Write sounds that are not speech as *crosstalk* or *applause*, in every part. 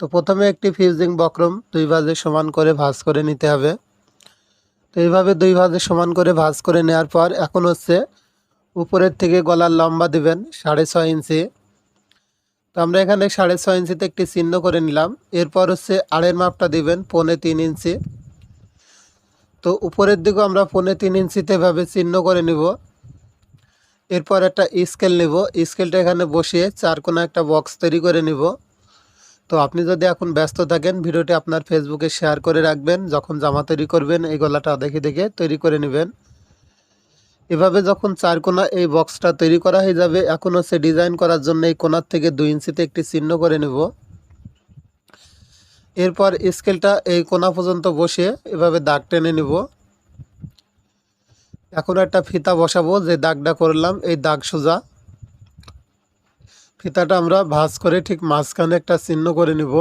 তো প্রথমে একটি ফিউজিং বক্রম দুই ভাজে সমান করে ভাঁজ করে নিতে হবে। তো এইভাবে দুই ভাজে সমান করে ভাঁজ করে নেওয়ার পর এখন হচ্ছে উপরের থেকে গলার লম্বা দিবেন সাড়ে ছয় ইঞ্চি। তো আমরা এখানে সাড়ে ছয় ইঞ্চিতে একটি চিহ্ন করে নিলাম। এরপর হচ্ছে আড়ের মাপটা দিবেন পৌনে তিন ইঞ্চি। তো উপরের দিকেও আমরা পৌনে তিন ইঞ্চিতে এভাবে চিহ্ন করে নিব। এরপর একটা স্কেল নিব। স্কেলটা এখানে বসিয়ে চার কোনা একটা বক্স তৈরি করে নিব। তো আপনি যদি এখন ব্যস্ত থাকেন, ভিডিওটি আপনার ফেসবুকে শেয়ার করে রাখবেন। যখন জামা তৈরি করবেন, এই গলাটা দেখে দেখে তৈরি করে নেবেন। এভাবে যখন চার কোনা এই বক্সটা তৈরি করা হয়ে যাবে এখন হচ্ছে ডিজাইন করার জন্য এই কোনার থেকে দুই ইঞ্চিতে একটি চিহ্ন করে নেব। এরপর স্কেলটা এই কোনা পর্যন্ত বসে এভাবে দাগ টেনে নেব। এখন একটা ফিতা বসাবো, যে দাগটা করলাম, এই দাগ সোজা। ফিতাটা আমরা ভাঁজ করে ঠিক মাঝখানে একটা চিহ্ন করে নিব।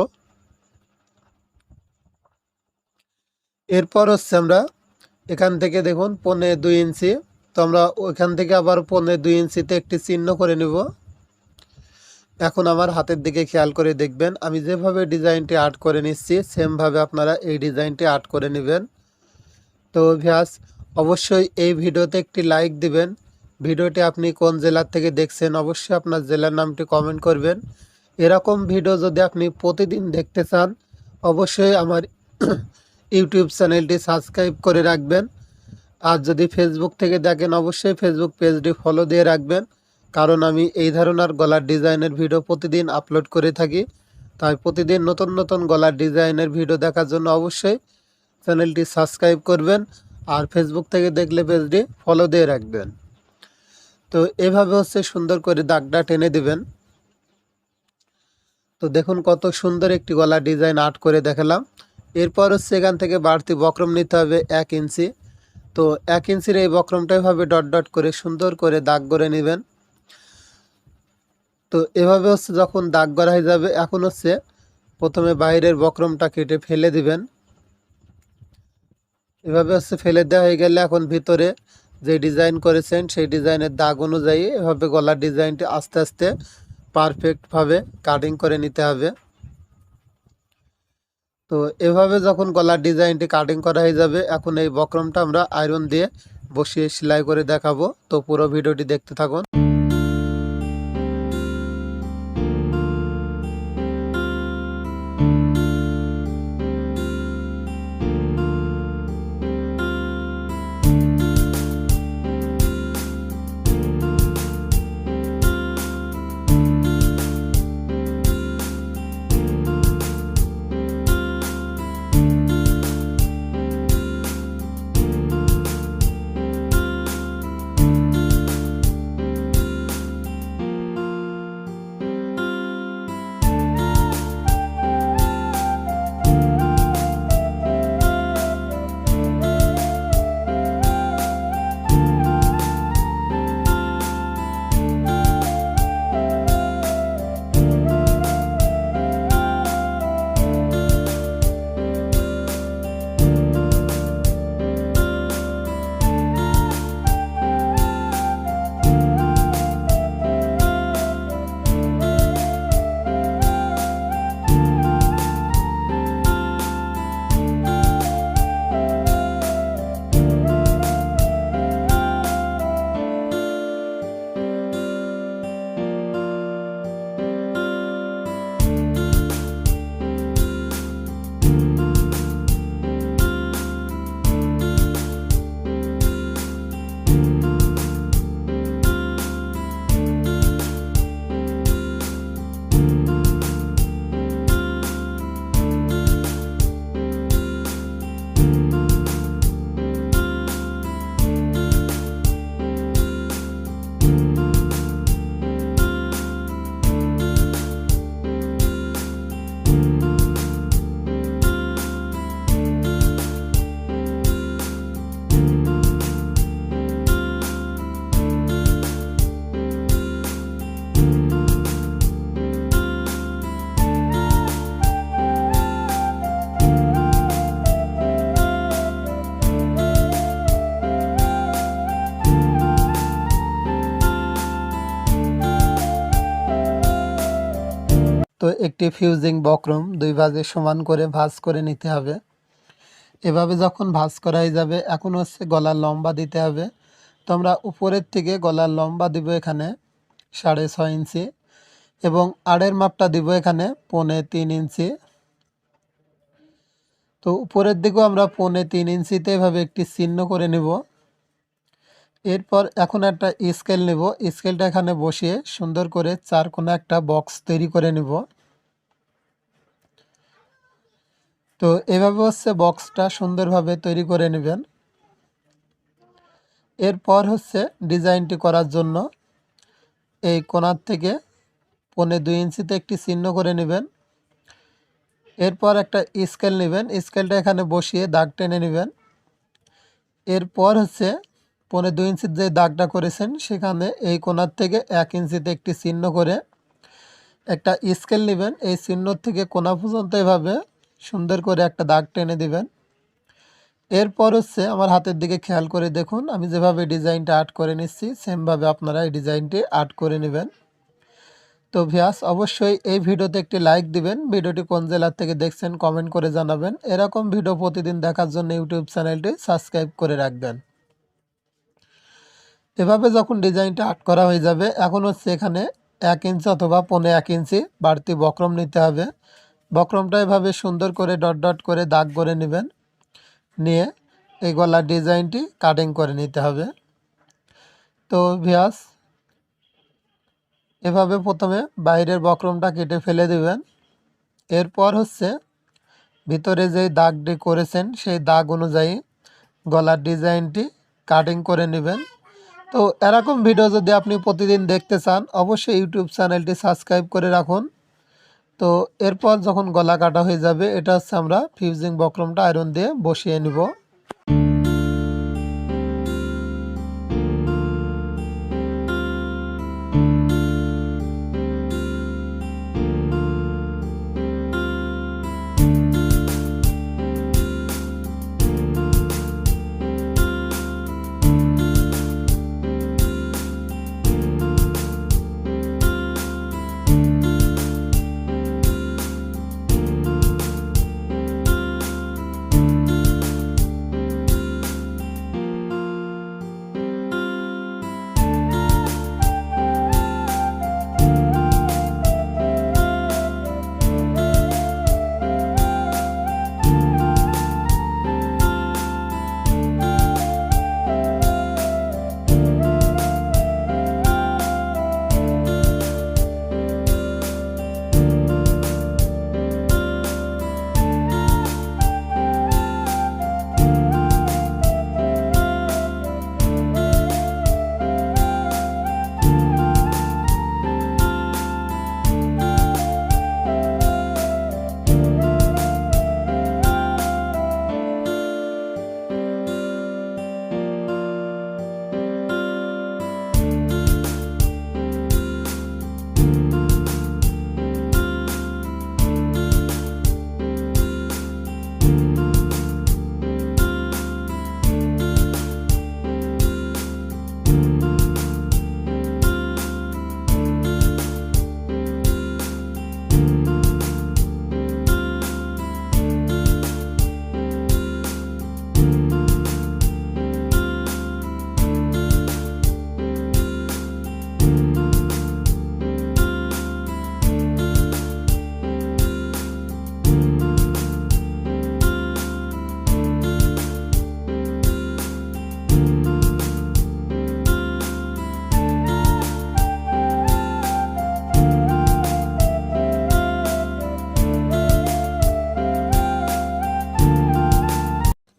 এরপর হচ্ছে আমরা এখান থেকে দেখুন পনে দুই ইঞ্চি, তো আমরা ওইখান থেকে আবার পনে দুই ইঞ্চিতে একটি চিহ্ন করে নিব। এখন আমার হাতের দিকে খেয়াল করে দেখবেন, আমি যেভাবে ডিজাইনটি আর্ট করে নিচ্ছি, সেমভাবে আপনারা এই ডিজাইনটি আর্ট করে নেবেন। তো ভিয়াস অবশ্যই এই ভিডিওতে একটি লাইক দিবেন ভিডিওটি আপনি কোন জেলার থেকে দেখছেন অবশ্যই আপনার জেলার নামটি কমেন্ট করবেন। এরকম ভিডিও যদি আপনি প্রতিদিন দেখতে চান, অবশ্যই আমার *clears throat* ইউটিউব চ্যানেলটি সাবস্ক্রাইব করে রাখবেন। আর যদি ফেসবুক থেকে দেখেন, অবশ্যই ফেসবুক পেজটি ফলো দিয়ে রাখবেন। কারণ আমি এই ধরনের গলার ডিজাইনের ভিডিও প্রতিদিন আপলোড করে থাকি। তাই প্রতিদিন নতুন নতুন গলার ডিজাইনের ভিডিও দেখার জন্য অবশ্যই চ্যানেলটি সাবস্ক্রাইব করবেন। আর ফেসবুক থেকে দেখলে পেজটি ফলো দিয়ে রাখবেন। তো এভাবে হচ্ছে সুন্দর করে দাগটা টেনে দিবেন। তো দেখুন কত সুন্দর একটি গলা ডিজাইন আর্ট করে দেখালাম। এরপর হচ্ছে এখান থেকে বাড়তি বক্রম নিতে হবে এক ইঞ্চি। তো এক ইঞ্চির এই বক্রমটা এভাবে ডট ডট করে সুন্দর করে দাগ করে নেবেন। তো এভাবে হচ্ছে যখন দাগ করা হয়ে যাবে, এখন হচ্ছে প্রথমে বাইরের বক্রমটা কেটে ফেলে দিবেন। এভাবে হচ্ছে ফেলে দেওয়া হয়ে গেলে এখন ভিতরে যে ডিজাইন করেছেন, সেই ডিজাইনের দাগ অনুযায়ী এভাবে গলার ডিজাইনটি আস্তে আস্তে পারফেক্টভাবে কাটিং করে নিতে হবে। তো এভাবে যখন গলার ডিজাইনটি কাটিং করা হয়ে যাবে, এখন এই বক্রমটা আমরা আয়রন দিয়ে বসিয়ে সেলাই করে দেখাবো। তো পুরো ভিডিওটি দেখতে থাকুন। একটি ফিউজিং বক্রম দুই ভাজে সমান করে ভাঁজ করে নিতে হবে। এভাবে যখন ভাঁজ করাই যাবে, এখন হচ্ছে গলার লম্বা দিতে হবে। তোমরা উপরের থেকে গলার লম্বা দিব এখানে সাড়ে ছয় ইঞ্চি এবং আড়ের মাপটা দিব এখানে পৌনে তিন ইঞ্চি। তো উপরের দিকেও আমরা পৌনে তিন ইঞ্চিতে এভাবে একটি চিহ্ন করে নেব। এরপর এখন একটা স্কেল নেব। স্কেলটা এখানে বসিয়ে সুন্দর করে চার কোনো একটা বক্স তৈরি করে নেব। তো এভাবে হচ্ছে বক্সটা সুন্দরভাবে তৈরি করে নেবেন। এরপর হচ্ছে ডিজাইনটি করার জন্য এই কোনার থেকে পনে দুই ইঞ্চিতে একটি চিহ্ন করে নেবেন। এরপর একটা স্কেল নেবেন। স্কেলটা এখানে বসিয়ে দাগ টেনে নেবেন। এরপর হচ্ছে পনে দুই ইঞ্চির যে দাগটা করেছেন, সেখানে এই কোনার থেকে এক ইঞ্চিতে একটি চিহ্ন করে একটা স্কেল নেবেন। এই চিহ্ন থেকে কোনা পর্যন্ত এভাবে সুন্দর করে একটা দাগ টেনে দিবেন। এরপর হচ্ছে আমার হাতের দিকে খেয়াল করে দেখুন, আমি যেভাবে ডিজাইনটা আর্ট করে নিচ্ছি, সেমভাবে আপনারা এই ডিজাইনটি আর্ট করে নেবেন। তো ভিয়াস অবশ্যই এই ভিডিওতে একটি লাইক দিবেন, ভিডিওটি কোন জেলার থেকে দেখছেন কমেন্ট করে জানাবেন। এরকম ভিডিও প্রতিদিন দেখার জন্য ইউটিউব চ্যানেলটি সাবস্ক্রাইব করে রাখবেন। এভাবে যখন ডিজাইনটা আর্ট করা হয়ে যাবে, এখন হচ্ছে এখানে এক ইঞ্চি অথবা পনে এক ইঞ্চি বাড়তি বক্রম নিতে হবে। বক্রমটা এভাবে সুন্দর করে ডট ডট করে দাগ করে নেবেন। নিয়ে এই গলার ডিজাইনটি কাটিং করে নিতে হবে। তো ভিয়াস এভাবে প্রথমে বাইরের বক্রমটা কেটে ফেলে দেবেন। এরপর হচ্ছে ভিতরে যেই দাগটি করেছেন, সেই দাগ অনুযায়ী গলার ডিজাইনটি কাটিং করে নেবেন। তো এরকম ভিডিও যদি আপনি প্রতিদিন দেখতে চান, অবশ্যই ইউটিউব চ্যানেলটি সাবস্ক্রাইব করে রাখুন। তো এরপর যখন গলা কাটা হয়ে যাবে, এটা হচ্ছে আমরা ফিউজিং বক্রমটা আয়রন দিয়ে বসিয়ে নিব।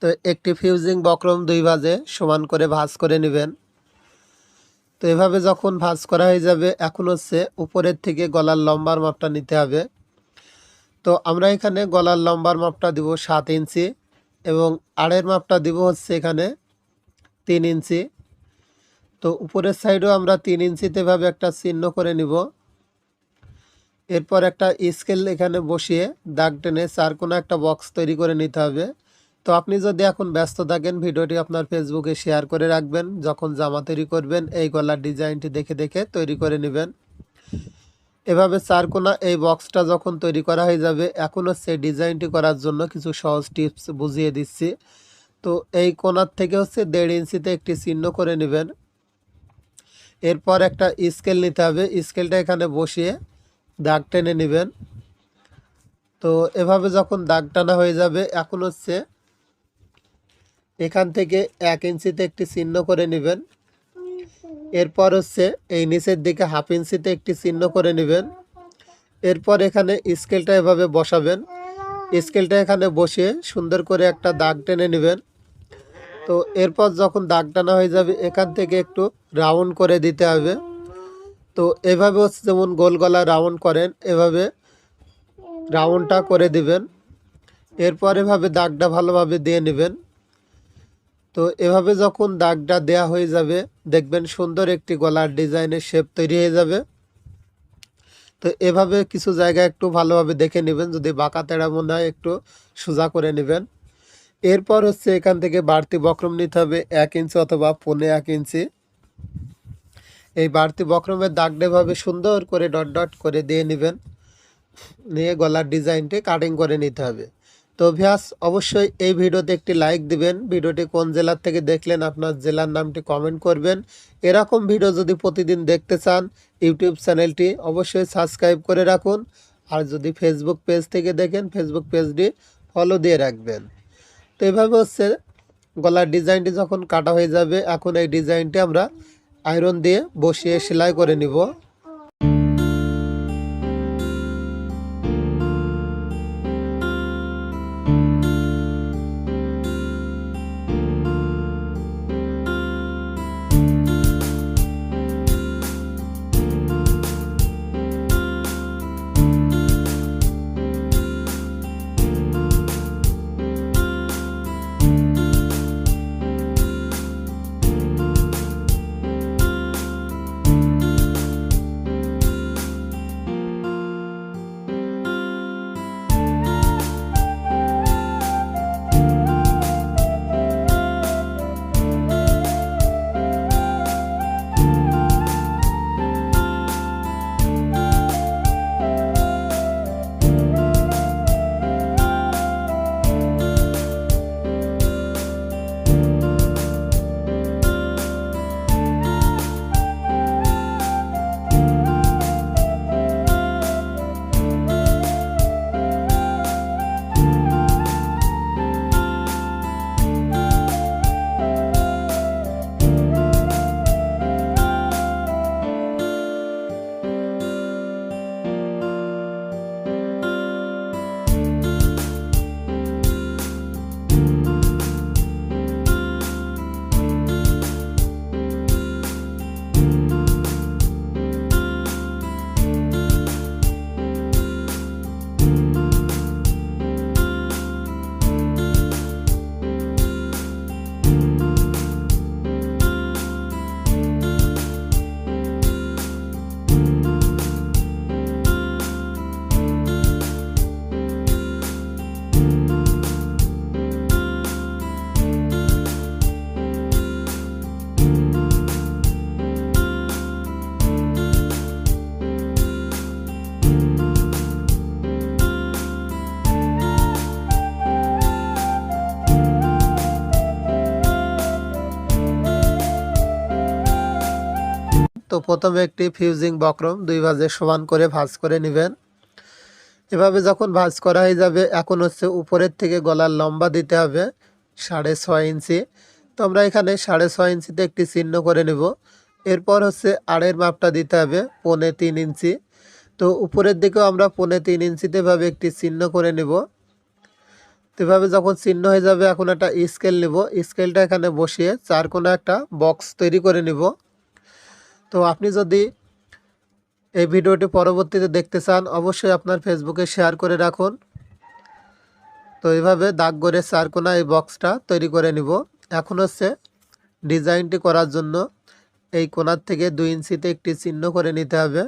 তো একটি ফিউজিং বক্রম দুই ভাজে সমান করে ভাঁজ করে নেবেন। তো এভাবে যখন ভাঁজ করা হয়ে যাবে, এখন হচ্ছে উপরের থেকে গলার লম্বার মাপটা নিতে হবে। তো আমরা এখানে গলার লম্বার মাপটা দিব সাত ইঞ্চি এবং আড়ের মাপটা দিব হচ্ছে এখানে তিন ইঞ্চি। তো উপরের সাইডেও আমরা তিন ইঞ্চিতে এভাবে একটা চিহ্ন করে নিব। এরপর একটা স্কেল এখানে বসিয়ে দাগ টেনে চার কোনো একটা বক্স তৈরি করে নিতে হবে। তো আপনি যদি এখন ব্যস্ত থাকেন, ভিডিওটি আপনার ফেসবুকে শেয়ার করে রাখবেন। যখন জামা তৈরি করবেন, এই গলার ডিজাইনটি দেখে দেখে তৈরি করে নেবেন। এভাবে চার কোনা এই বক্সটা যখন তৈরি করা হয়ে যাবে, এখন হচ্ছে ডিজাইনটি করার জন্য কিছু সহজ টিপস বুঝিয়ে দিচ্ছি। তো এই কোনার থেকে হচ্ছে দেড় ইঞ্চিতে একটি চিহ্ন করে নেবেন। এরপর একটা স্কেল নিতে হবে। স্কেলটা এখানে বসিয়ে দাগ টেনে নেবেন। তো এভাবে যখন দাগ টানা হয়ে যাবে, এখন হচ্ছে এখান থেকে এক ইঞ্চিতে একটি চিহ্ন করে নেবেন। এরপর হচ্ছে এই নিচের দিকে হাফ ইঞ্চিতে একটি চিহ্ন করে নেবেন। এরপর এখানে স্কেলটা এভাবে বসাবেন। স্কেলটা এখানে বসিয়ে সুন্দর করে একটা দাগ টেনে নেবেন। তো এরপর যখন দাগ টানা হয়ে যাবে, এখান থেকে একটু রাউন্ড করে দিতে হবে। তো এভাবে হচ্ছে যেমন গোল গলা রাউন্ড করেন, এভাবে রাউন্ডটা করে দিবেন। এরপর এভাবে দাগটা ভালোভাবে দিয়ে নেবেন। তো এভাবে যখন দাগটা দেয়া হয়ে যাবে, দেখবেন সুন্দর একটি গলার ডিজাইনের শেপ তৈরি হয়ে যাবে। তো এভাবে কিছু জায়গা একটু ভালোভাবে দেখে নেবেন, যদি বাঁকা তেড়া মনে হয় একটু সোজা করে নেবেন। এরপর হচ্ছে এখান থেকে বাড়তি বক্রম নিতে হবে এক ইঞ্চি অথবা পৌনে এক ইঞ্চি। এই বাড়তি বক্রমের দাগটা এভাবে সুন্দর করে ডট ডট করে দিয়ে নেবেন। নিয়ে গলার ডিজাইনটি কাটিং করে নিতে হবে। তো ভিয়াস অবশ্যই এই ভিডিওতে একটি লাইক দিবেন। ভিডিওটি কোন জেলার থেকে দেখলেন, আপনার জেলার নামটি কমেন্ট করবেন। এরকম ভিডিও যদি প্রতিদিন দেখতে চান, ইউটিউব চ্যানেলটি অবশ্যই সাবস্ক্রাইব করে রাখুন। আর যদি ফেসবুক পেজ থেকে দেখেন ফেসবুক পেজটি ফলো দিয়ে রাখবেন। তো এভাবে হচ্ছে গলার ডিজাইনটি যখন কাটা হয়ে যাবে, এখন এই ডিজাইনটি আমরা আয়রন দিয়ে বসিয়ে সেলাই করে নিব। প্রথমে একটি ফিউজিং বক্রম দুই ভাজে সমান করে ভাঁজ করে নেবেন। এভাবে যখন ভাঁজ করা হয়ে যাবে, এখন হচ্ছে উপরের থেকে গলার লম্বা দিতে হবে সাড়ে ছয় ইঞ্চি। তো আমরা এখানে সাড়ে ছয় ইঞ্চিতে একটি চিহ্ন করে নেব। এরপর হচ্ছে আড়ের মাপটা দিতে হবে পৌনে তিন ইঞ্চি। তো উপরের দিকেও আমরা পৌনে তিন ইঞ্চিতে এভাবে একটি চিহ্ন করে নেব। এভাবে যখন চিহ্ন হয়ে যাবে, এখন একটা স্কেল নেব। স্কেলটা এখানে বসিয়ে চার কোনো একটা বক্স তৈরি করে নেব। তো আপনি যদি এই ভিডিওটি পরবর্তীতে দেখতে চান, অবশ্যই আপনার ফেসবুকে শেয়ার করে রাখুন। তো এইভাবে দাগ করে চার কোনা এই বক্সটা তৈরি করে নিব। এখন হচ্ছে ডিজাইনটি করার জন্য এই কোনার থেকে দুই ইঞ্চিতে একটি চিহ্ন করে নিতে হবে।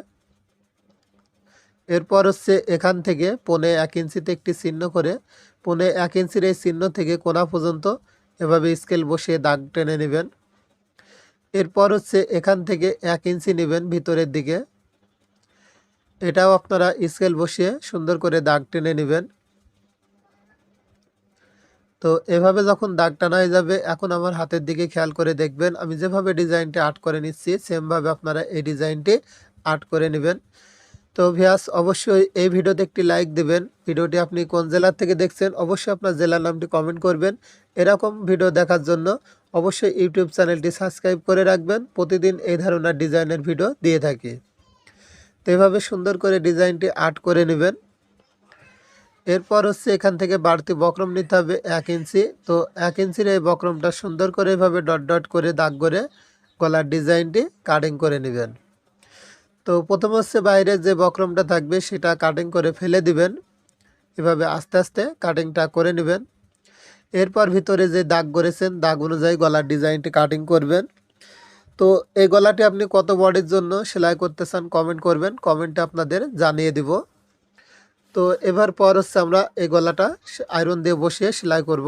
এরপর হচ্ছে এখান থেকে পনে এক ইঞ্চিতে একটি চিহ্ন করে, পনে এক ইঞ্চির এই চিহ্ন থেকে কোনা পর্যন্ত এভাবে স্কেল বসিয়ে দাগ টেনে নেবেন। এরপর হচ্ছে এখান থেকে এক ইঞ্চি নেবেন ভিতরের দিকে। এটাও আপনারা স্কেল বসিয়ে সুন্দর করে দাগ টেনে নেবেন। তো এভাবে যখন দাগ টানা হয়ে যাবে, এখন আমার হাতের দিকে খেয়াল করে দেখবেন, আমি যেভাবে ডিজাইনটি আর্ট করে নিচ্ছি, সেমভাবে আপনারা এই ডিজাইনটি আর্ট করে নেবেন। তো ভিয়াস অবশ্যই এই ভিডিওতে একটি লাইক দেবেন। ভিডিওটি আপনি কোন জেলার থেকে দেখছেন, অবশ্যই আপনার জেলার নামটি কমেন্ট করবেন। এরকম ভিডিও দেখার জন্য অবশ্যই ইউটিউব চ্যানেলটি সাবস্ক্রাইব করে রাখবেন। প্রতিদিন এই ধরনের ডিজাইনের ভিডিও দিয়ে থাকি। তো এভাবে সুন্দর করে ডিজাইনটি আর্ট করে নেবেন। এরপর হচ্ছে এখান থেকে বাড়তি বক্রম নিতে হবে এক ইঞ্চি। তো এক ইঞ্চির এই বক্রমটা সুন্দর করে এভাবে ডট ডট করে দাগ করে গলার ডিজাইনটি কাটিং করে নেবেন। তো প্রথম হচ্ছে বাইরে যে বক্রমটা থাকবে সেটা কাটিং করে ফেলে দিবেন। এভাবে আস্তে আস্তে কাটিংটা করে নেবেন। এরপর ভিতরে যে দাগ করেছেন, দাগ অনুযায়ী গলার ডিজাইনটি কাটিং করবেন। তো এই গলাটি আপনি কত বডির জন্য সেলাই করতে চান কমেন্ট করবেন কমেন্টে আপনাদের জানিয়ে দিব। তো এবার পর হচ্ছে আমরা এই গলাটা আয়রন দিয়ে বসিয়ে সেলাই করব।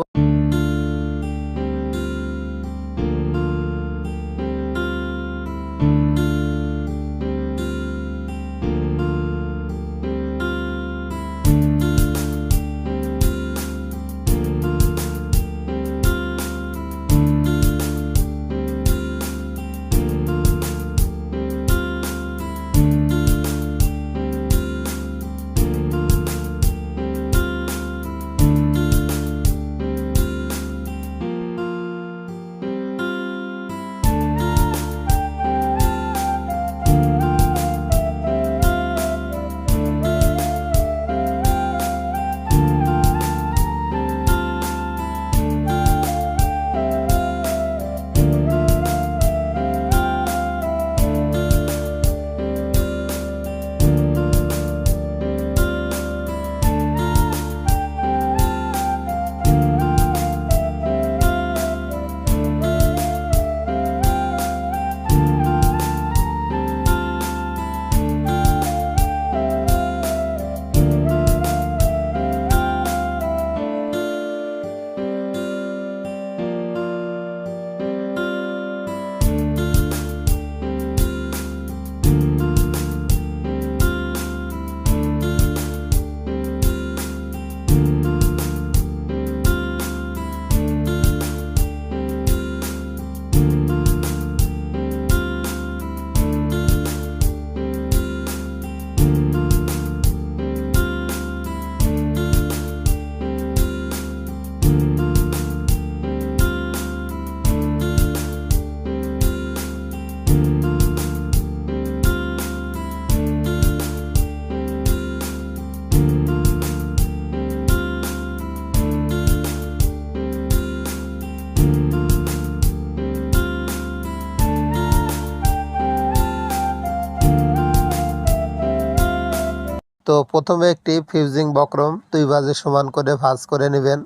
তো প্রথমে একটি ফিউজিং বক্রম দুই ভাজে সমান করে ভাঁজ করে নেবেন।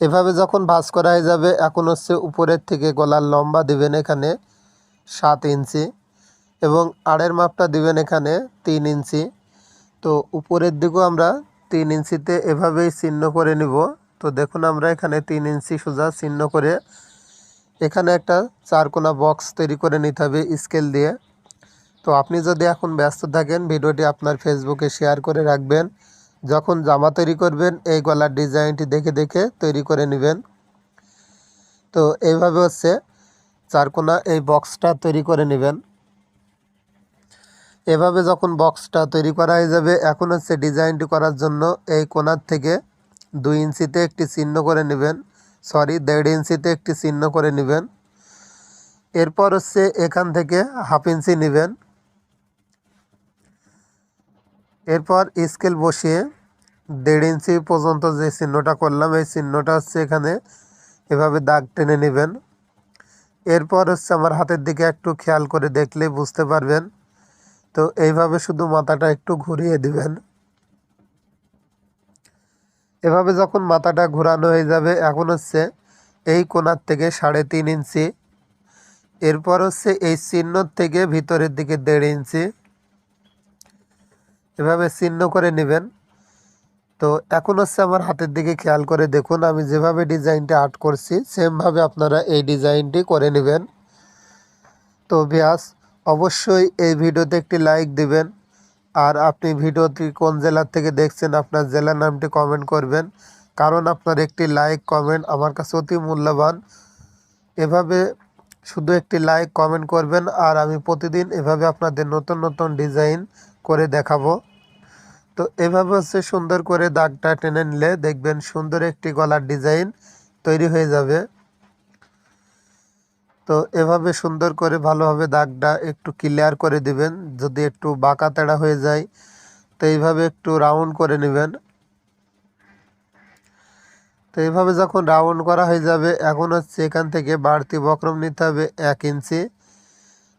এভাবে যখন ভাঁজ করা হয়ে যাবে, এখন হচ্ছে উপরের থেকে গলার লম্বা দিবেন এখানে সাত ইঞ্চি এবং আড়ের মাপটা দিবেন এখানে তিন ইঞ্চি। তো উপরের দিকেও আমরা তিন ইঞ্চিতে এভাবেই চিহ্ন করে নিব। তো দেখুন আমরা এখানে তিন ইঞ্চি সোজা চিহ্ন করে এখানে একটা চারকোনা বক্স তৈরি করে নিতে হবে স্কেল দিয়ে। তো আপনি যদি এখন ব্যস্ত থাকেন, ভিডিওটি আপনার ফেসবুকে শেয়ার করে রাখবেন। যখন জামা তৈরি করবেন, এই গলার ডিজাইনটি দেখে দেখে তৈরি করে নেবেন। তো এইভাবে হচ্ছে চারকোনা এই বক্সটা তৈরি করে নেবেন। এভাবে যখন বক্সটা তৈরি করা হয়ে যাবে, এখন হচ্ছে ডিজাইনটি করার জন্য এই কোনার থেকে দুই ইঞ্চিতে একটি চিহ্ন করে নেবেন। সরি দেড় ইঞ্চিতে একটি চিহ্ন করে নেবেন। এরপর হচ্ছে এখান থেকে হাফ ইঞ্চি নেবেন। এরপর স্কেল বসিয়ে দেড় ইঞ্চি পর্যন্ত যে চিহ্নটা করলাম, এই চিহ্নটা হচ্ছে এখানে এভাবে দাগ টেনে নেবেন। এরপর হচ্ছে আমার হাতের দিকে একটু খেয়াল করে দেখলে বুঝতে পারবেন। তো এইভাবে শুধু মাথাটা একটু ঘুরিয়ে দিবেন। এভাবে যখন মাথাটা ঘোরানো হয়ে যাবে, এখন হচ্ছে এই কোনার থেকে সাড়ে তিন ইঞ্চি। এরপর হচ্ছে এই চিহ্ন থেকে ভিতরের দিকে দেড় ইঞ্চি। এভাবে চিহ্ন করে নেবেন। তো এখন হচ্ছে আমার হাতের দিকে খেয়াল করে দেখুন, আমি যেভাবে ডিজাইনটা আর্ট করছি, সেমভাবে আপনারা এই ডিজাইনটি করে নেবেন। তো ব্যাস অবশ্যই এই ভিডিওতে একটি লাইক দিবেন। আর আপনি ভিডিওটি কোন জেলার থেকে দেখছেন, আপনার জেলার নামটি কমেন্ট করবেন। কারণ আপনার একটি লাইক, কমেন্ট আমার কাছে অতি মূল্যবান। এভাবে শুধু একটি লাইক, কমেন্ট করবেন, আর আমি প্রতিদিন এভাবে আপনাদের নতুন নতুন ডিজাইন করে দেখাবো। তো এভাবে হচ্ছে সুন্দর করে দাগটা টেনে নিলে দেখবেন সুন্দর একটি গলার ডিজাইন তৈরি হয়ে যাবে। তো এভাবে সুন্দর করে ভালোভাবে দাগটা একটু ক্লিয়ার করে দিবেন, যদি একটু বাঁকা তেড়া হয়ে যায়, তো এইভাবে একটু রাউন্ড করে নেবেন। তো এইভাবে যখন রাউন্ড করা হয়ে যাবে, এখন হচ্ছে এখান থেকে বাড়তি বক্রম নিতে হবে এক ইঞ্চি।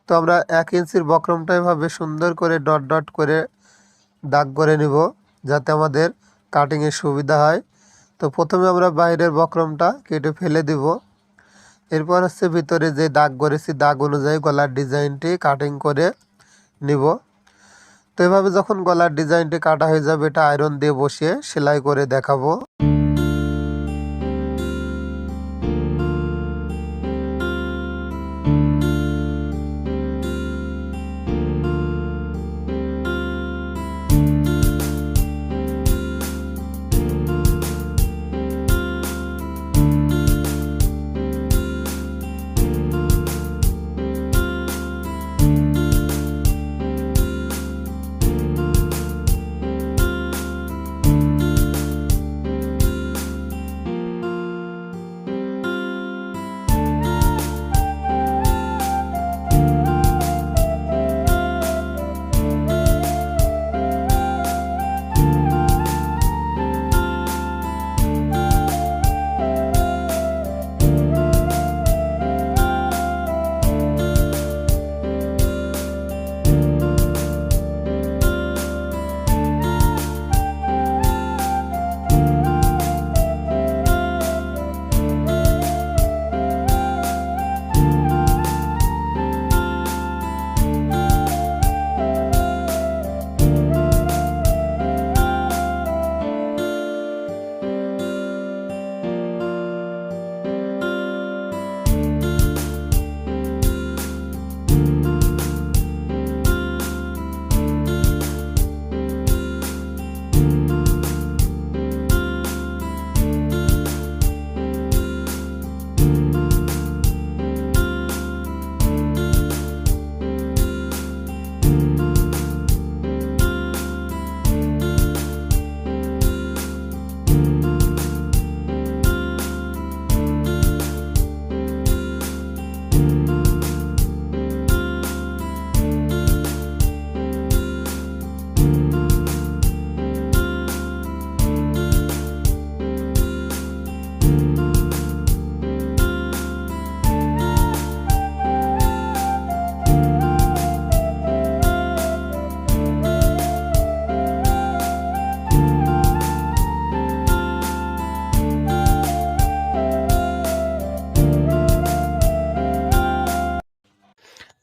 তো আমরা এক ইঞ্চির বক্রমটা এভাবে সুন্দর করে ডট ডট করে দাগ করে নিব যাতে আমাদের কাটিংয়ের সুবিধা হয়। তো প্রথমে আমরা বাইরের বক্রমটা কেটে ফেলে দিব। এরপর হচ্ছে ভিতরে যে দাগ করেছি, দাগ অনুযায়ী গলার ডিজাইনটি কাটিং করে নিব। তো এভাবে যখন গলার ডিজাইনটি কাটা হয়ে যাবে, এটা আয়রন দিয়ে বসিয়ে সেলাই করে দেখাবো।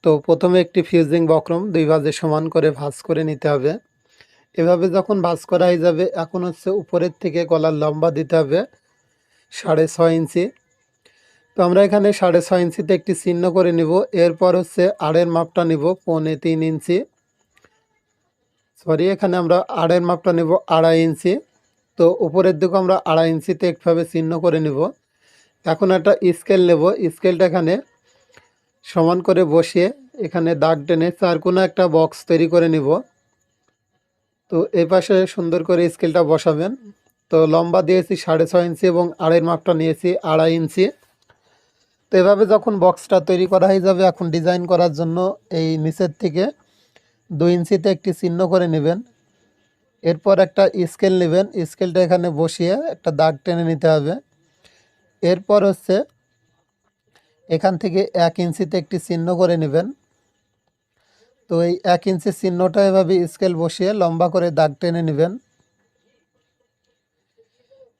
তো প্রথমে একটি ফিউজিং বক্রম দুই ভাজে সমান করে ভাঁজ করে নিতে হবে। এভাবে যখন ভাঁজ করা হয়ে যাবে, এখন হচ্ছে উপরের থেকে গলার লম্বা দিতে হবে সাড়ে ছয় ইঞ্চি। তো আমরা এখানে সাড়ে ছয় ইঞ্চিতে একটি চিহ্ন করে নিব। এরপর হচ্ছে আড়ের মাপটা নিব পৌনে তিন ইঞ্চি। সরি এখানে আমরা আড়ের মাপটা নেব আড়াই ইঞ্চি। তো উপরের দিকে আমরা আড়াই ইঞ্চিতে একভাবে চিহ্ন করে নিব। এখন একটা স্কেল নেব। স্কেলটা এখানে সমান করে বসিয়ে এখানে দাগ টেনে চার কোনো একটা বক্স তৈরি করে নিব। তো এই পাশে সুন্দর করে স্কেলটা বসাবেন। তো লম্বা দিয়েছি সাড়ে ছয় ইঞ্চি এবং আড়াইয়ের মাপটা নিয়েছি আড়াই ইঞ্চি। তো এভাবে যখন বক্সটা তৈরি করা হয়ে যাবে, এখন ডিজাইন করার জন্য এই নিচের থেকে দুই ইঞ্চিতে একটি চিহ্ন করে নেবেন। এরপর একটা স্কেল নেবেন। স্কেলটা এখানে বসিয়ে একটা দাগ টেনে নিতে হবে। এরপর হচ্ছে এখান থেকে এক ইঞ্চিতে একটি চিহ্ন করে নেবেন। তো এই এক ইঞ্চি চিহ্নটা এভাবে স্কেল বসিয়ে লম্বা করে দাগ টেনে নেবেন।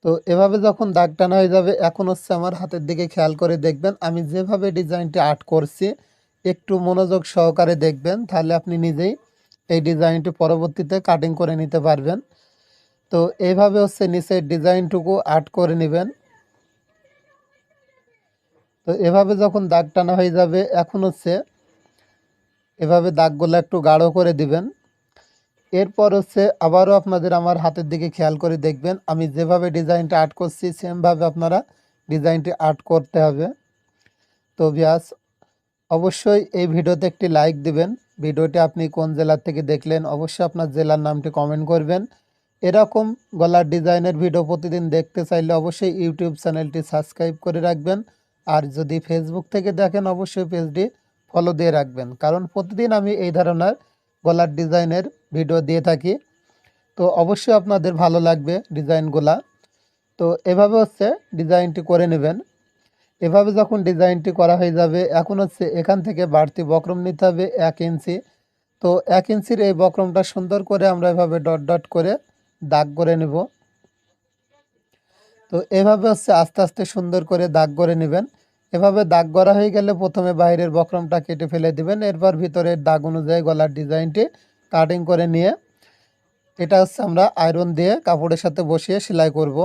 তো এভাবে যখন দাগ টানা হয়ে যাবে, এখন হচ্ছে আমার হাতের দিকে খেয়াল করে দেখবেন, আমি যেভাবে ডিজাইনটি আর্ট করছি, একটু মনোযোগ সহকারে দেখবেন, তাহলে আপনি নিজেই এই ডিজাইনটি পরবর্তীতে কাটিং করে নিতে পারবেন। তো এইভাবে হচ্ছে নিচের ডিজাইনটুকু আর্ট করে নেবেন। তো এভাবে যখন দাগ টানা হয়ে যাবে, এখন হচ্ছে এভাবে দাগগুলো একটু গাঢ় করে দিবেন। এরপর হচ্ছে আবারও আপনাদের আমার হাতের দিকে খেয়াল করে দেখবেন, আমি যেভাবে ডিজাইনটা আর্ট করছি, সেমভাবে আপনারা ডিজাইনটি আর্ট করতে হবে। তো বিয়াস, অবশ্যই এই ভিডিওতে একটি লাইক দিবেন। ভিডিওটি আপনি কোন জেলার থেকে দেখলেন, অবশ্যই আপনার জেলার নামটি কমেন্ট করবেন। এরকম গলার ডিজাইনের ভিডিও প্রতিদিন দেখতে চাইলে অবশ্যই ইউটিউব চ্যানেলটি সাবস্ক্রাইব করে রাখবেন। আর যদি ফেসবুক থেকে দেখেন, অবশ্যই পেজটি ফলো দিয়ে রাখবেন। কারণ প্রতিদিন আমি এই ধরনের গলার ডিজাইনের ভিডিও দিয়ে থাকি। তো অবশ্যই আপনাদের ভালো লাগবে ডিজাইনগুলা। তো এভাবে হচ্ছে ডিজাইনটি করে নেবেন। এভাবে যখন ডিজাইনটি করা হয়ে যাবে, এখন হচ্ছে এখান থেকে বাড়তি বক্রম নিতে হবে এক ইঞ্চি। তো এক ইঞ্চির এই বক্রমটা সুন্দর করে আমরা এভাবে ডট ডট করে দাগ করে নেব। তো এভাবে হচ্ছে আস্তে আস্তে সুন্দর করে দাগ করে নেবেন। এভাবে দাগ করা হয়ে গেলে প্রথমে বাইরের বক্রমটা কেটে ফেলে দিবেন। এরপর ভিতরের দাগ অনুযায়ী গলার ডিজাইনটি কাটিং করে নিয়ে, এটা হচ্ছে আমরা আয়রন দিয়ে কাপড়ের সাথে বসিয়ে সেলাই করব।